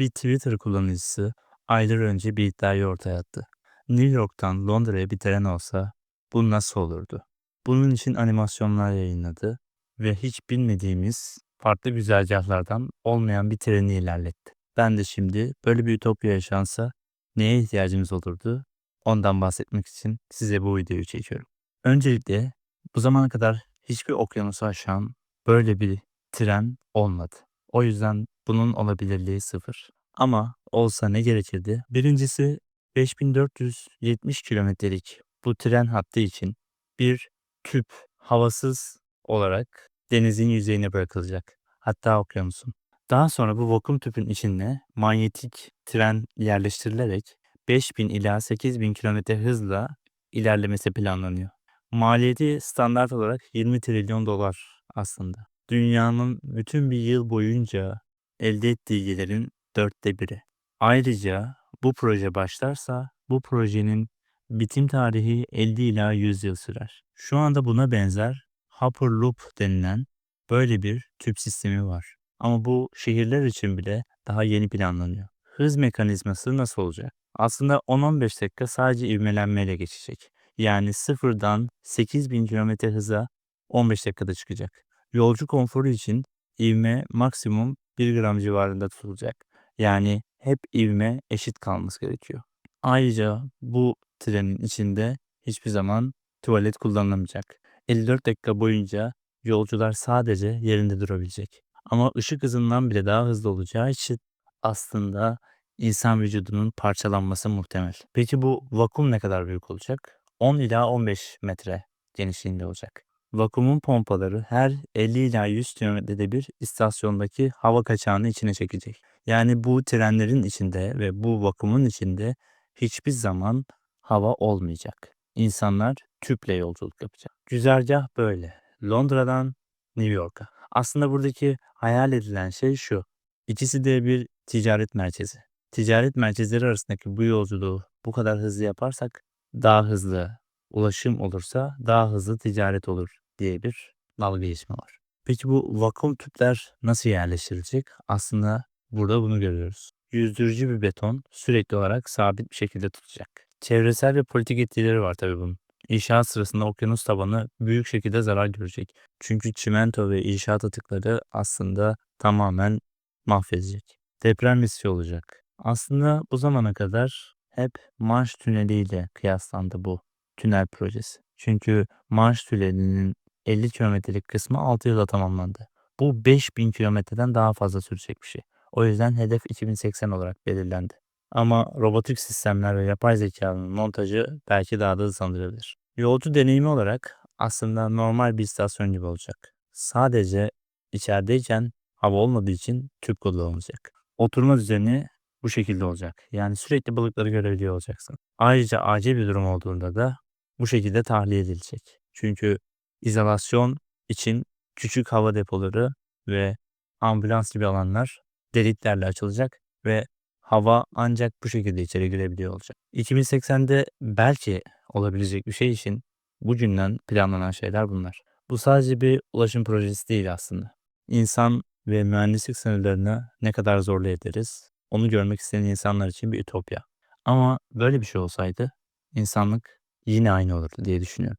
Bir Twitter kullanıcısı aylar önce bir iddiayı ortaya attı. New York'tan Londra'ya bir tren olsa bu nasıl olurdu? Bunun için animasyonlar yayınladı ve hiç bilmediğimiz farklı güzergahlardan olmayan bir treni ilerletti. Ben de şimdi böyle bir ütopya yaşansa neye ihtiyacımız olurdu? Ondan bahsetmek için size bu videoyu çekiyorum. Öncelikle bu zamana kadar hiçbir okyanusu aşan böyle bir tren olmadı. O yüzden bunun olabilirliği sıfır. Ama olsa ne gerekirdi? Birincisi 5470 kilometrelik bu tren hattı için bir tüp havasız olarak denizin yüzeyine bırakılacak. Hatta okyanusun. Daha sonra bu vakum tüpün içine manyetik tren yerleştirilerek 5000 ila 8000 kilometre hızla ilerlemesi planlanıyor. Maliyeti standart olarak 20 trilyon dolar aslında. Dünyanın bütün bir yıl boyunca elde ettiği gelirin dörtte biri. Ayrıca bu proje başlarsa bu projenin bitim tarihi 50 ila 100 yıl sürer. Şu anda buna benzer Hyperloop denilen böyle bir tüp sistemi var. Ama bu şehirler için bile daha yeni planlanıyor. Hız mekanizması nasıl olacak? Aslında 10-15 dakika sadece ivmelenmeyle geçecek. Yani sıfırdan 8000 km hıza 15 dakikada çıkacak. Yolcu konforu için ivme maksimum 1 gram civarında tutulacak. Yani hep ivme eşit kalması gerekiyor. Ayrıca bu trenin içinde hiçbir zaman tuvalet kullanılamayacak. 54 dakika boyunca yolcular sadece yerinde durabilecek. Ama ışık hızından bile daha hızlı olacağı için aslında insan vücudunun parçalanması muhtemel. Peki bu vakum ne kadar büyük olacak? 10 ila 15 metre genişliğinde olacak. Vakumun pompaları her 50 ila 100 kilometrede bir istasyondaki hava kaçağını içine çekecek. Yani bu trenlerin içinde ve bu vakumun içinde hiçbir zaman hava olmayacak. İnsanlar tüple yolculuk yapacak. Güzergah böyle. Londra'dan New York'a. Aslında buradaki hayal edilen şey şu. İkisi de bir ticaret merkezi. Ticaret merkezleri arasındaki bu yolculuğu bu kadar hızlı yaparsak daha hızlı ulaşım olursa daha hızlı ticaret olur diye bir dalga geçme var. Peki bu vakum tüpler nasıl yerleştirilecek? Aslında burada bunu görüyoruz. Yüzdürücü bir beton sürekli olarak sabit bir şekilde tutacak. Çevresel ve politik etkileri var tabii bunun. İnşaat sırasında okyanus tabanı büyük şekilde zarar görecek. Çünkü çimento ve inşaat atıkları aslında tamamen mahvedecek. Deprem riski olacak. Aslında bu zamana kadar hep Manş Tüneli ile kıyaslandı bu tünel projesi. Çünkü Manş Tüneli'nin 50 kilometrelik kısmı 6 yılda tamamlandı. Bu 5000 kilometreden daha fazla sürecek bir şey. O yüzden hedef 2080 olarak belirlendi. Ama robotik sistemler ve yapay zekanın montajı belki daha da hızlandırabilir. Yolcu deneyimi olarak aslında normal bir istasyon gibi olacak. Sadece içerideyken hava olmadığı için tüp kullanılacak. Oturma düzeni bu şekilde olacak. Yani sürekli balıkları görebiliyor olacaksın. Ayrıca acil bir durum olduğunda da bu şekilde tahliye edilecek. Çünkü izolasyon için küçük hava depoları ve ambulans gibi alanlar deliklerle açılacak ve hava ancak bu şekilde içeri girebiliyor olacak. 2080'de belki olabilecek bir şey için bugünden planlanan şeyler bunlar. Bu sadece bir ulaşım projesi değil aslında. İnsan ve mühendislik sınırlarını ne kadar zorlayabiliriz onu görmek isteyen insanlar için bir ütopya. Ama böyle bir şey olsaydı insanlık yine aynı olurdu diye düşünüyorum.